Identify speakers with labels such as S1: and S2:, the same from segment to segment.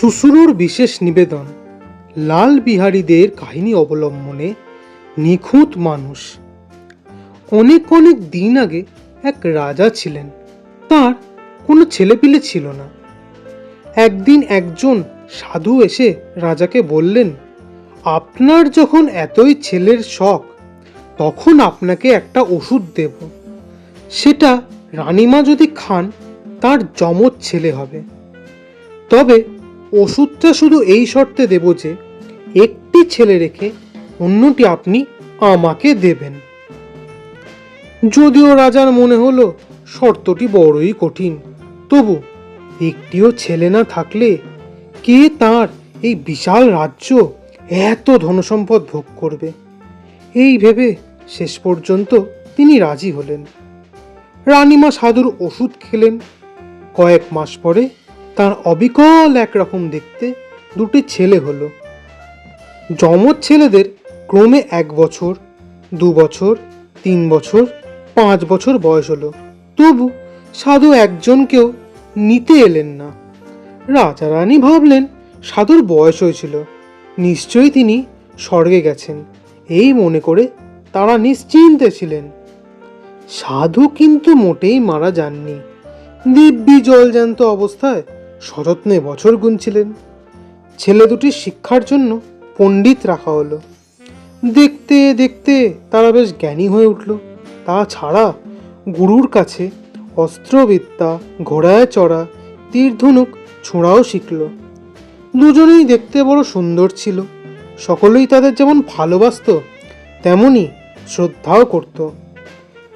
S1: শুশুরুর বিশেষ নিবেদন। লাল বিহারীদের কাহিনী অবলম্বনে নিখুঁত মানুষ। অনেক অনেক দিন আগে এক রাজা ছিলেন। তার কোনো ছেলেপিলে ছিল না। একদিন একজন সাধু এসে রাজাকে বললেন, আপনার যখন এতই ছেলের শখ, তখন আপনাকে একটা ওষুধ দেব। সেটা রানীমা যদি খান, তার যমজ ছেলে হবে। তবে ওষুধটা শুধু এই শর্তে দেব যে, একটি ছেলে রেখে অন্যটি আপনি আমাকে দেবেন। যদিও রাজার মনে হলো শর্তটি বড়ই কঠিন, তবু একটিও ছেলে না থাকলে কে তার এই বিশাল রাজ্য এত ধনসম্পদ ভোগ করবে? এই ভেবে শেষ পর্যন্ত তিনি রাজি হলেন। রানীমা সাধুর ওষুধ খেলেন। কয়েক মাস পরে তার অবিকল একরকম দেখতে দুটি ছেলে হলো। যমজ ছেলেদের ক্রমে এক বছর, দু বছর, তিন বছর, পাঁচ বছর বয়স হলো। তবু সাধু একজনকেও নিতে এলেন না। রাজা রানী ভাবলেন সাধুর বয়স হয়েছিল, নিশ্চয়ই তিনি স্বর্গে গেছেন। এই মনে করে তারা নিশ্চিন্তে ছিলেন। সাধু কিন্তু মোটেই মারা যাননি। দিব্যি জলজ্যান্ত অবস্থায় সযত্নে বছর গুনছিলেন। ছেলে দুটির শিক্ষার জন্য পণ্ডিত রাখা হলো। দেখতে দেখতে তারা বেশ জ্ঞানী হয়ে উঠল। তাছাড়া গুরুর কাছে অস্ত্রবিদ্যা, ঘোড়ায় চড়া তীর ধনুক ছোঁড়াও শিখল। দুজনেই দেখতে বড় সুন্দর ছিল। সকলেই তাদের যেমন ভালোবাসতো, তেমনি শ্রদ্ধাও করত।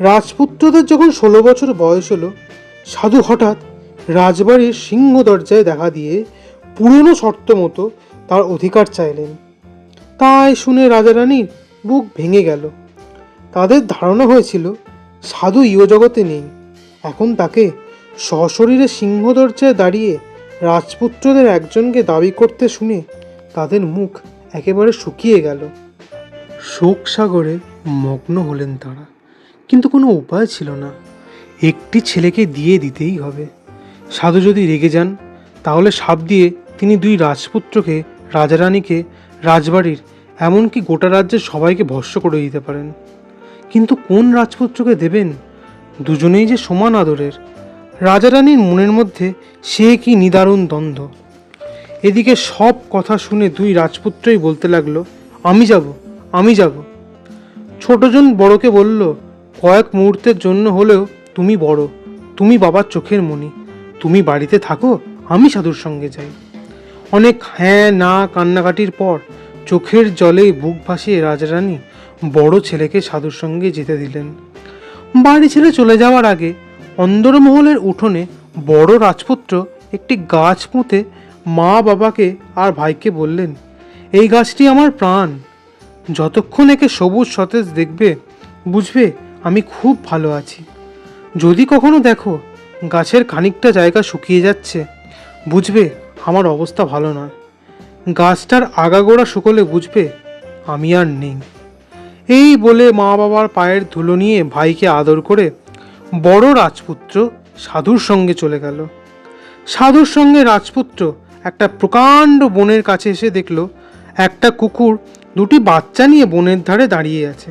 S1: রাজপুত্রদের যখন ষোলো বছর বয়স হলো, সাধু হঠাৎ রাজবাড়ির সিংহ দরজায় দেখা দিয়ে পুরনো শর্ত মতো তার অধিকার চাইলেন। তাই শুনে রাজারানীর বুক ভেঙে গেল। তাদের ধারণা হয়েছিল, সাধু ইহজগতে নেই। এখন তাকে সশরীরে সিংহ দরজায় দাঁড়িয়ে রাজপুত্রদের একজনকে দাবি করতে শুনে তাদের মুখ একেবারে শুকিয়ে গেল। শোক সাগরে মগ্ন হলেন তারা। কিন্তু কোনো উপায় ছিল না। একটি ছেলেকে দিয়ে দিতেই হবে। সাধু যদি রেগে যান, তাহলে সাপ দিয়ে তিনি দুই রাজপুত্রকে, রাজারানীকে, রাজবাড়ির, এমনকি গোটা রাজ্যের সবাইকে ভস্য করে দিতে পারেন। কিন্তু কোন রাজপুত্রকে দেবেন? দুজনেই যে সমান আদরের। রাজারানীর মনের মধ্যে সে কি নিদারুণ দ্বন্দ্ব। এদিকে সব কথা শুনে দুই রাজপুত্রই বলতে লাগল, আমি যাব আমি যাব। ছোটজন বড়কে বলল, কয়েক মুহূর্তের জন্য হলেও তুমি বড়, তুমি বাবার চোখের মণি। তুমি বাড়িতে থাকো, আমি সাধুর সঙ্গে যাই। অনেক হ্যাঁ না কান্নাকাটির পর চোখের জলে বুক ভাসিয়ে রাজারানী বড় ছেলেকে সাধুর সঙ্গে যেতে দিলেন। বাড়ি ছেড়ে চলে যাওয়ার আগে অন্দরমহলের উঠোনে বড় রাজপুত্র একটি গাছ পুঁতে মা বাবাকে আর ভাইকে বললেন, এই গাছটি আমার প্রাণ। যতক্ষণ একে সবুজ সতেজ দেখবে, বুঝবে আমি খুব ভালো আছি। যদি কখনো দেখো গাছের খানিকটা জায়গা শুকিয়ে যাচ্ছে। বুঝবে, আমার অবস্থা ভালো নয়। গাছটার আগাগোড়া শুকলে বুঝবে, আমি আর নেই। এই বলে মা বাবার পায়ের ধুলো নিয়ে ভাইকে আদর করে বড় রাজপুত্র সাধুর সঙ্গে চলে গেল। সাধুর সঙ্গে রাজপুত্র একটা প্রকাণ্ড বনের কাছে এসে দেখল, একটা কুকুর দুটি বাচ্চা নিয়ে বনের ধারে দাঁড়িয়ে আছে।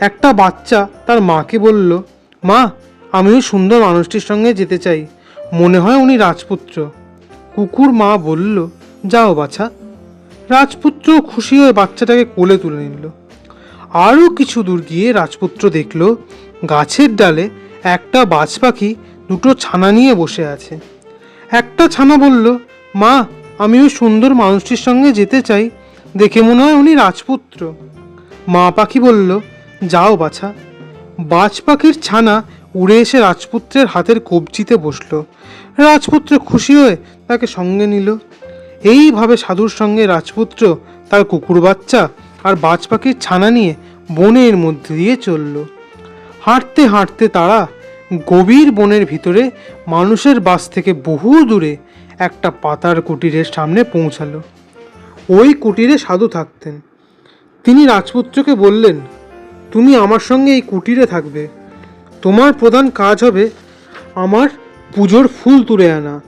S1: একটা বাচ্চা তার মাকে বলল, মা আমি ওই সুন্দর মানুষটির সঙ্গে যেতে চাই। মনে হয় উনি রাজপুত্র। কুকুর মা বলল, যাও বাছা। রাজপুত্র খুশি হয়ে বাচ্চাটাকে কোলে তুলে নিল। আরও কিছু দূর গিয়ে রাজপুত্র দেখল, গাছের ডালে একটা বাজ পাখি দুটো ছানা নিয়ে বসে আছে। একটা ছানা বলল, মা আমি ওই সুন্দর মানুষটির সঙ্গে যেতে চাই। দেখে মনে হয় উনি রাজপুত্র। মা পাখি বলল, যাও বাছা। বাজ পাখির ছানা উড়ে এসে রাজপুত্রের হাতের কবজিতে বসল। রাজপুত্র খুশি হয়ে তাকে সঙ্গে নিল। এইভাবে সাধুর সঙ্গে রাজপুত্র তার কুকুর বাচ্চা আর বাজ পাখির ছানা নিয়ে বনের মধ্যে দিয়ে চলল। হাঁটতে হাঁটতে তারা গভীর বনের ভিতরে মানুষের বাস থেকে বহু দূরে একটা পাতার কুটিরের সামনে পৌঁছালো। ওই কুটিরে সাধু থাকতেন। তিনি রাজপুত্রকে বললেন, তুমি আমার সঙ্গে এই কুটিরে থাকবে। তোমার প্রধান কাজ হবে আমার পুজোর ফুল তুলে আনা।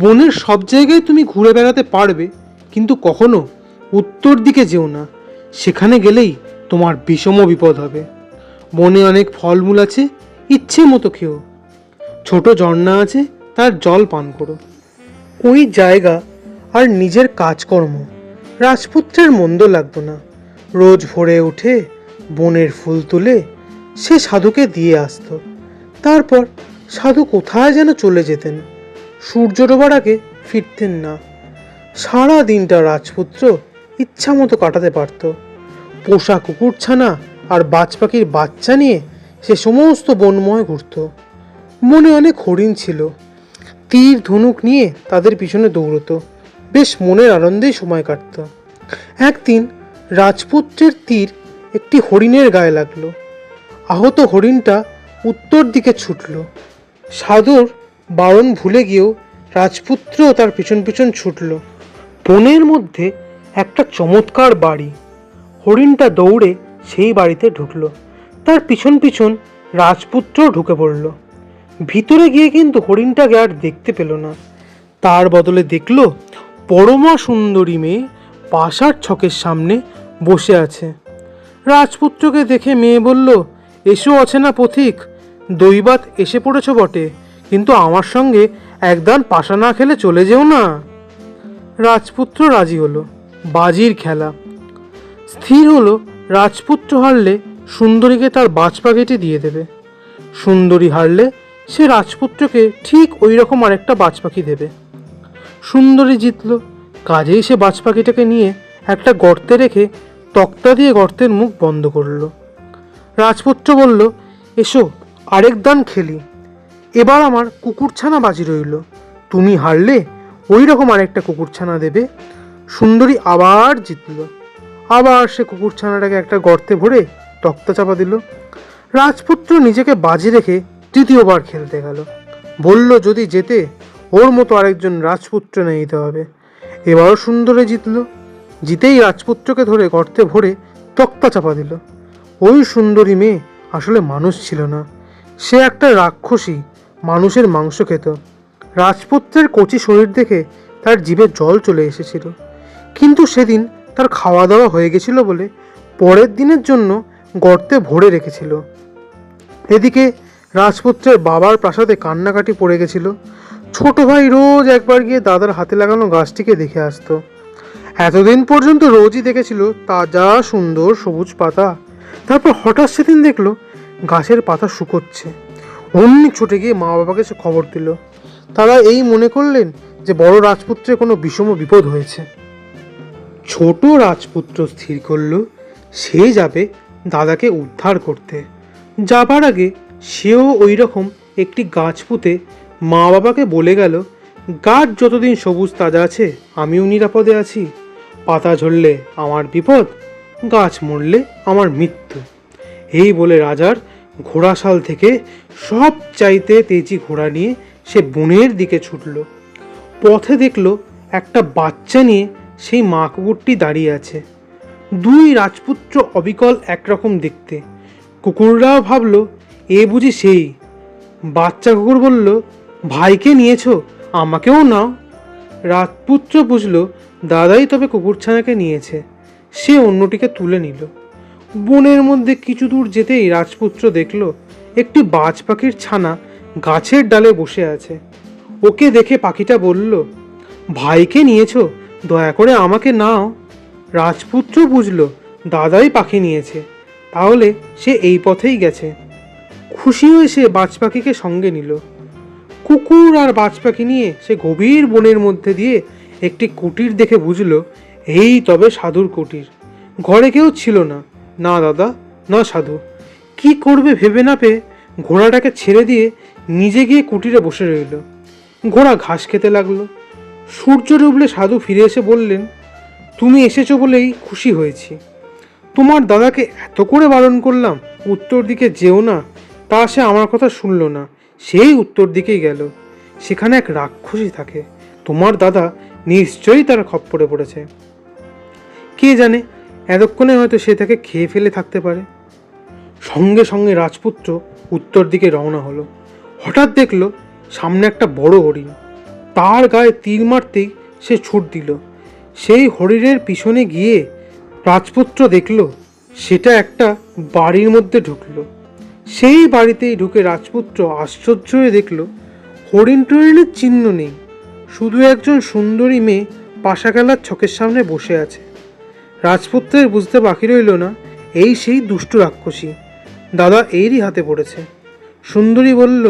S1: বনের সব জায়গায় তুমি ঘুরে বেড়াতে পারবে, কিন্তু কখনো উত্তর দিকে যেও না। সেখানে গেলেই তোমার বিষম বিপদ হবে। বনে অনেক ফলমূল আছে, ইচ্ছে মতো খেও। ছোট ঝর্ণা আছে, তার জল পান করো। ওই জায়গা আর নিজের কাজকর্ম। রাজপুত্রের মন্দ লাগতো না। রোজ ভোরে উঠে বনের ফুল তুলে সে সাধুকে দিয়ে আসতো। তারপর সাধু কোথায় যেন চলে যেতেন। সূর্য ডোবার আগে ফিরতেন না। সারা দিনটা রাজপুত্র ইচ্ছা মতো কাটাতে পারত। পোষা কুকুরছানা আর বাজ পাখির বাচ্চা নিয়ে সে সমস্ত বনময় ঘুরত। মনে অনেক হরিণ ছিল। তীর ধনুক নিয়ে তাদের পিছনে দৌড়তো। বেশ মনের আনন্দেই সময় কাটত। একদিন রাজপুত্রের তীর একটি হরিণের গায়ে লাগল। আহত হরিণটা উত্তর দিকে ছুটল। সাধুর বারণ ভুলে গিয়েও রাজপুত্র তার পিছন পিছন ছুটল। বনের মধ্যে একটা চমৎকার বাড়ি। হরিণটা দৌড়ে সেই বাড়িতে ঢুকলো। তার পিছন পিছন রাজপুত্র ঢুকে পড়ল। ভিতরে গিয়ে কিন্তু হরিণটাকে আর দেখতে পেল না। তার বদলে দেখল পরমা সুন্দরী মেয়ে পাশার ছকের সামনে বসে আছে। রাজপুত্রকে দেখে মেয়ে বলল এসো আছে না পথিক। দৈবাত এসে পড়েছ বটে, কিন্তু আমার সঙ্গে একদান পাশা না খেলে চলে যেও না। রাজপুত্র রাজি হলো, বাজির খেলা। স্থির হলো, রাজপুত্র হারলে সুন্দরীকে তার বাজ পাখিটি দিয়ে দেবে। সুন্দরী হারলে সে রাজপুত্রকে ঠিক ওই রকম আরেকটা বাজ পাখি দেবে। সুন্দরী জিতল, কাজেই সে বাজ পাখিটাকে নিয়ে একটা গর্তে রেখে তক্তা দিয়ে গর্তের মুখ বন্ধ করল। রাজপুত্র বলল, এসো, আরেক দান খেলি। এবার আমার কুকুরছানা বাজি রইল। তুমি হারলে ওই রকম আরেকটা কুকুরছানা দেবে। সুন্দরী আবার জিতল। আবার সে কুকুরছানাটাকে একটা গর্তে ভরে তক্তা চাপা দিল। রাজপুত্র নিজেকে বাজি রেখে তৃতীয়বার খেলতে গেল। বলল, যদি যেতে ওর মতো আরেকজন রাজপুত্র নিয়ে নিতে হবে। এবারও সুন্দরে জিতল। জিতেই রাজপুত্রকে ধরে গর্তে ভরে তক্তা চাপা দিল। ওই সুন্দরী মেয়ে আসলে মানুষ ছিল না। সে একটা রাক্ষসী মানুষের মাংস খেত। রাজপুত্রের কচি শরীর দেখে তার জিভে জল চলে এসেছিল। কিন্তু সেদিন তার খাওয়া দাওয়া হয়ে গেছিল বলে পরের দিনের জন্য গর্তে ভরে রেখেছিল। এদিকে রাজপুত্রের বাবার প্রাসাদে কান্নাকাটি পড়ে গেছিল। ছোট ভাই রোজ একবার গিয়ে দাদার হাতে লাগানো গাছটিকে দেখে আসতো। এতদিন পর্যন্ত রোজই দেখেছিল তাজা, সুন্দর সবুজ পাতা তারপর হঠাৎ সেদিন দেখল গাছের পাতা শুকোচ্ছে। অমনি ছুটে গিয়ে মা বাবাকে সে খবর দিল। তারা এই মনে করলেন যে বড় রাজপুত্রের কোনো বিষম বিপদ হয়েছে। ছোট রাজপুত্র স্থির করল, সে যাবে দাদাকে উদ্ধার করতে। যাবার আগে সেও ওই রকম একটি গাছ পুঁতে মা বাবাকে বলে গেল, গাছ যতদিন সবুজ তাজা আছে, আমিও নিরাপদে আছি। পাতা ঝরলে আমার বিপদ গাছ মরলে আমার মৃত্যু। এই বলে রাজার ঘোড়াশাল থেকে সব চাইতে তেজি ঘোড়া নিয়ে সে বনের দিকে ছুটল। পথে দেখল একটা বাচ্চা নিয়ে সেই মা কুকুরটি দাঁড়িয়ে আছে। দুই রাজপুত্র অবিকল একরকম দেখতে। কুকুররাও ভাবল, এ বুঝি সেই। বাচ্চা কুকুর বলল, ভাইকে নিয়েছ? আমাকেও নাও। রাজপুত্র বুঝলো, দাদাই তবে কুকুরছানাকে নিয়েছে। সে অন্যটিকে তুলে নিল। বনের মধ্যে কিছু দূর যেতেই রাজপুত্র দেখল, একটি বাজ পাখির ছানা গাছের ডালে বসে আছে। ওকে দেখে পাখিটা বলল, ভাইকে নিয়েছ? দয়া করে আমাকে নাও। রাজপুত্র বুঝলো, দাদাই পাখি নিয়েছে। তাহলে সে এই পথেই গেছে। খুশি হয়ে সে বাজ পাখিকে সঙ্গে নিল। কুকুর আর বাজ পাখি নিয়ে সে গভীর বনের মধ্যে দিয়ে একটি কুটির দেখে বুঝলো এই তবে সাধুর কুটির। ঘরে কেউ ছিল না। না, দাদা, না সাধু। কি করবে ভেবে না পেয়ে ঘোড়াটাকে ছেড়ে দিয়ে নিজে গিয়ে কুটিরে বসে রইল। ঘোড়া ঘাস খেতে লাগল। সূর্য ডুবলে সাধু ফিরে এসে বললেন, তুমি এসেছ বলেই খুশি হয়েছি। তোমার দাদাকে এত করে বারণ করলাম, উত্তর দিকে যেও না, তা সে আমার কথা শুনলো না। সেই উত্তর দিকেই গেল। সেখানে এক রাক্ষসী থাকে। তোমার দাদা নিশ্চয়ই তার খপ্পরে পড়েছে। জানে? এতক্ষণে হয়তো সে তাকে খেয়ে ফেলে থাকতে পারে। সঙ্গে সঙ্গে রাজপুত্র উত্তর দিকে রওনা হলো। হঠাৎ দেখল সামনে একটা বড় হরিণ। তার গায়ে তীর মারতেই সে ছুট দিল। সেই হরিণের পিছনে গিয়ে রাজপুত্র দেখল সেটা একটা বাড়ির মধ্যে ঢুকলো। সেই বাড়িতেই ঢুকে রাজপুত্র আশ্চর্য হয়ে দেখল, হরিণ টরিণের চিহ্ন নেই। শুধু একজন সুন্দরী মেয়ে পাশা খেলার ছকের সামনে বসে আছে। রাজপুত্রের বুঝতে বাকি রইল না। এই সেই দুষ্টু রাক্ষসী। দাদা এরই হাতে পড়েছে। সুন্দরী বলল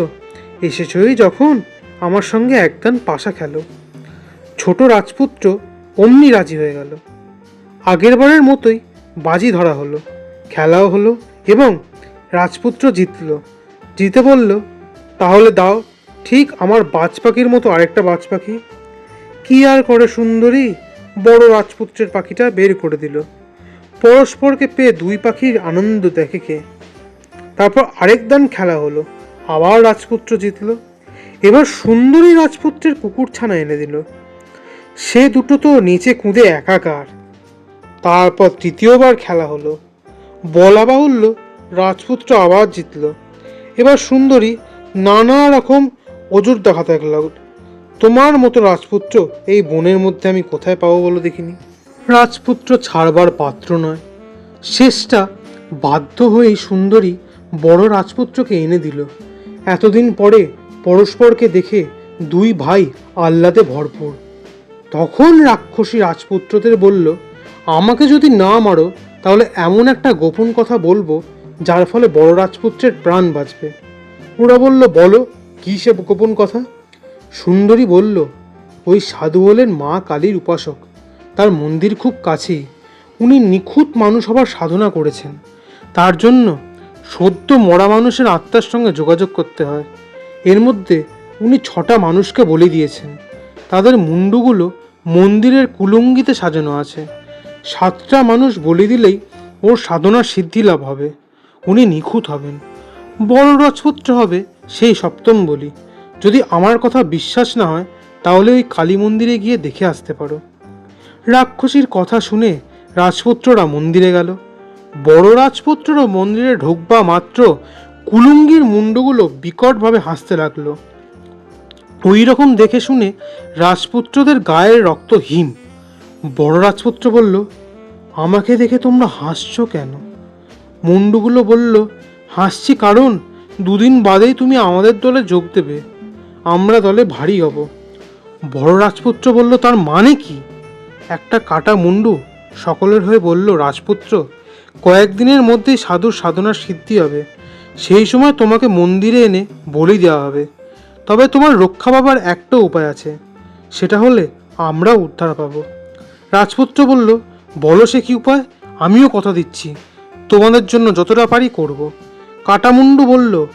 S1: এসেছই যখন? আমার সঙ্গে একগান পাশা খেলো। ছোট রাজপুত্র অমনি রাজি হয়ে গেল। আগের বারের মতোই বাজি ধরা হলো, খেলাও হলো এবং রাজপুত্র জিতল। জিতে বলল, তাহলে দাও, ঠিক আমার বাজ পাখির মতো আরেকটা বাজ পাখি কি আর করে সুন্দরী? বড় রাজপুত্রের পাখিটা বের করে দিল। পরস্পরকে পেয়ে দুই পাখির আনন্দ দেখে কে তারপর আরেক দান খেলা হলো। আবার রাজপুত্র জিতল। এবার সুন্দরী রাজপুত্রের কুকুর ছানা এনে দিল। সে দুটো তো নিচে কুঁদে একাকার। তারপর তৃতীয়বার খেলা হলো। বলা বাহুল্য রাজপুত্র আবার জিতল। এবার সুন্দরী নানা রকম অজুর দেখাতে লাগল। তোমার মতো রাজপুত্র এই বনের মধ্যে আমি কোথায় পাবো বলো দেখিনি। রাজপুত্র ছাড়বার পাত্র নয়। শেষটা বাধ্য হয়েই সুন্দরী বড় রাজপুত্রকে এনে দিল। এতদিন পরে পরস্পরকে দেখে দুই ভাই আহ্লাদে ভরপুর। তখন রাক্ষসী রাজপুত্রদের বলল, আমাকে যদি না মারো, তাহলে এমন একটা গোপন কথা বলব, যার ফলে বড় রাজপুত্রের প্রাণ বাঁচবে। ওরা বলল, বলো, কী সে গোপন কথা? সুন্দরী বলল, ওই সাধু হলেন মা কালীর উপাসক। তার মন্দির খুব কাছেই। উনি নিখুঁত মানুষ হবার সাধনা করেছেন। তার জন্য সদ্য মরা মানুষের আত্মার সঙ্গে যোগাযোগ করতে হয়। এর মধ্যে উনি ছটা মানুষকে বলে দিয়েছেন। তাদের মুন্ডুগুলো মন্দিরের কুলঙ্গিতে সাজানো আছে। সাতটা মানুষ বলে দিলেই ওর সাধনার সিদ্ধি লাভ হবে। উনি নিখুঁত হবেন। বড় রাজপুত্র হবে সেই সপ্তম বলি। যদি আমার কথা বিশ্বাস না হয়, তাহলে ওই কালী মন্দিরে গিয়ে দেখে আসতে পারো। রাক্ষসীর কথা শুনে রাজপুত্ররা মন্দিরে গেল। বড় রাজপুত্রও মন্দিরে ঢুকবা মাত্র কুলুঙ্গির মুন্ডগুলো বিকটভাবে হাসতে লাগল। ওই রকম দেখে শুনে রাজপুত্রদের গায়ের রক্ত হিম। বড় রাজপুত্র বলল, আমাকে দেখে তোমরা হাসছো কেন? মুন্ডুগুলো বলল, হাসছি কারণ দুদিন বাদেই তুমি আমাদের দলে যোগ দেবে। আমরা দলে ভারী হব। বড় রাজপুত্র বলল, তার মানে কি? একটা কাটা মুন্ডু সকলের হয়ে বলল, রাজপুত্র, কয়েকদিনের মধ্যেই সাধুর সাধনার সিদ্ধি হবে। সেই সময় তোমাকে মন্দিরে এনে বলি দেওয়া হবে। তবে তোমার রক্ষা পাবার একটা উপায় আছে। সেটা হলে আমরাও উদ্ধার পাবো। রাজপুত্র বলল, বলো সে কি উপায়? আমিও কথা দিচ্ছি। তোমাদের জন্য যতটা পারি করব। কাটামুন্ডু বলল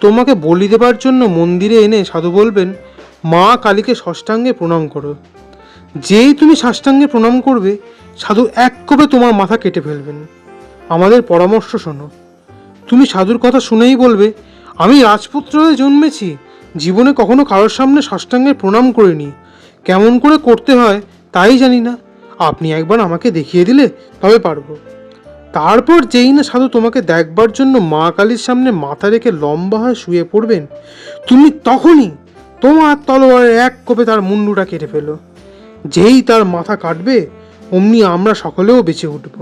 S1: তোমাকে বলি দেবার জন্য মন্দিরে এনে সাধু বলবেন, মা কালীকে ষষ্ঠাঙ্গে প্রণাম করো। যেই তুমি সাষ্টাঙ্গে প্রণাম করবে, সাধু এক কবে তোমার মাথা কেটে ফেলবেন। আমাদের পরামর্শ শোনো। তুমি সাধুর কথা শুনেই বলবে, আমি রাজপুত্র হয়ে জন্মেছি, জীবনে কখনো কারোর সামনে সাষ্টাঙ্গের প্রণাম করিনি। কেমন করে করতে হয় তাই জানি না। আপনি একবার আমাকে দেখিয়ে দিলে তবে পারব। তারপর যেই না সাধু তোমাকে দেখবার জন্য মা কালীর সামনে মাথা রেখে লম্বা হয়ে শুয়ে পড়বেন, তুমি তখনই তোমার তলোয়ারের এক কোপে তার মুন্ডুটা কেটে ফেলো। যেই তার মাথা কাটবে, অমনি আমরা সকলেও বেঁচে উঠব।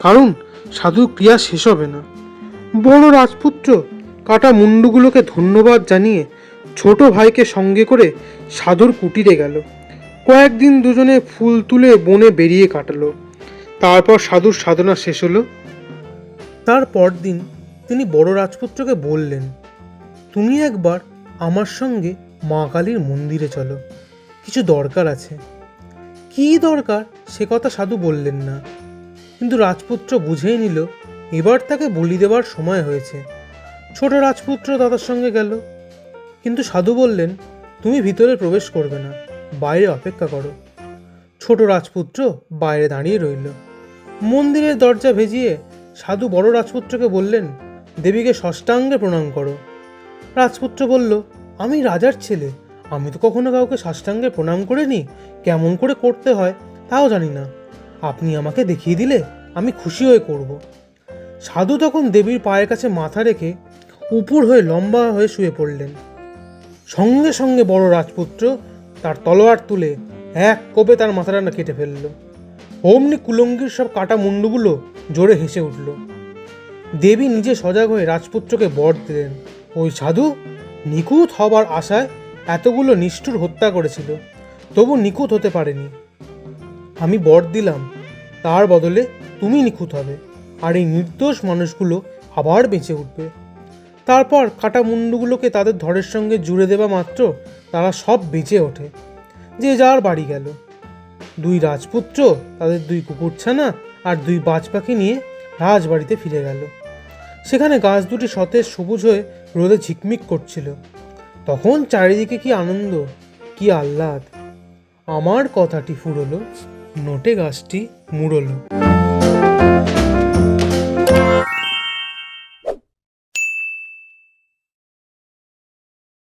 S1: কারণ সাধুর ক্রিয়া শেষ হবে না। বড় রাজপুত্র, কাটা মুন্ডুগুলোকে ধন্যবাদ জানিয়ে ছোট ভাইকে সঙ্গে করে সাধুর কুটিরে গেল। কয়েকদিন দুজনে ফুল তুলে বনে বেরিয়ে কাটালো। তারপর সাধুর সাধনা শেষ হলো। তার পরদিন তিনি বড় রাজপুত্রকে বললেন, তুমি একবার আমার সঙ্গে মা কালীর মন্দিরে চলো, কিছু দরকার আছে। কী দরকার? সে কথা সাধু বললেন না। কিন্তু রাজপুত্র বুঝেই নিল, এবার তাকে বলি দেওয়ার সময় হয়েছে। ছোট রাজপুত্র দাদার সঙ্গে গেল, কিন্তু সাধু বললেন, তুমি ভিতরে প্রবেশ করবে না, বাইরে অপেক্ষা করো। ছোট রাজপুত্র বাইরে দাঁড়িয়ে রইল। মন্দিরের দরজা ভেজিয়ে সাধু বড় রাজপুত্রকে বললেন, দেবীকে ষষ্ঠাঙ্গে প্রণাম করো। রাজপুত্র বলল, আমি রাজার ছেলে, আমি তো কখনো কাউকে সাষ্টাঙ্গে প্রণাম করিনি, কেমন করে করতে হয় তাও জানি না। আপনি আমাকে দেখিয়ে দিলে আমি খুশি হয়ে করব। সাধু তখন দেবীর পায়ের কাছে মাথা রেখে উপুর হয়ে লম্বা হয়ে শুয়ে পড়লেন। সঙ্গে সঙ্গে বড় রাজপুত্র তার তলোয়ার তুলে এক কোপে তার মাথাটা কেটে ফেলল। অমনি কুলঙ্গির সব কাটা মুন্ডুগুলো জোরে হেসে উঠল। দেবী নিজে সজাগ হয়ে রাজপুত্রকে বর দিলেন। ওই সাধু নিখুঁত হবার আশায় এতগুলো নিষ্ঠুর হত্যা করেছিল, তবু নিখুঁত হতে পারেনি। আমি বর দিলাম, তার বদলে তুমি নিখুঁত হবে, আর এই নির্দোষ মানুষগুলো আবার বেঁচে উঠবে। তারপর কাটা মুন্ডুগুলোকে তাদের ধরের সঙ্গে জুড়ে দেওয়া মাত্র তারা সব বেঁচে ওঠে। যে যার বাড়ি গেল। দুই রাজপুত্র, তাদের দুই কুকুরছানা আর দুই বাজ পাখি নিয়ে রাজবাড়িতে ফিরে গেল। সেখানে গাছ দুটি সতেজ সবুজ হয়ে রোদে ঝিকমিক করছিল। তখন চারিদিকে কি আনন্দ, কি আহ্লাদ। আমার কথাটি ফুরলো, নোটে গাছটি মুড়লো।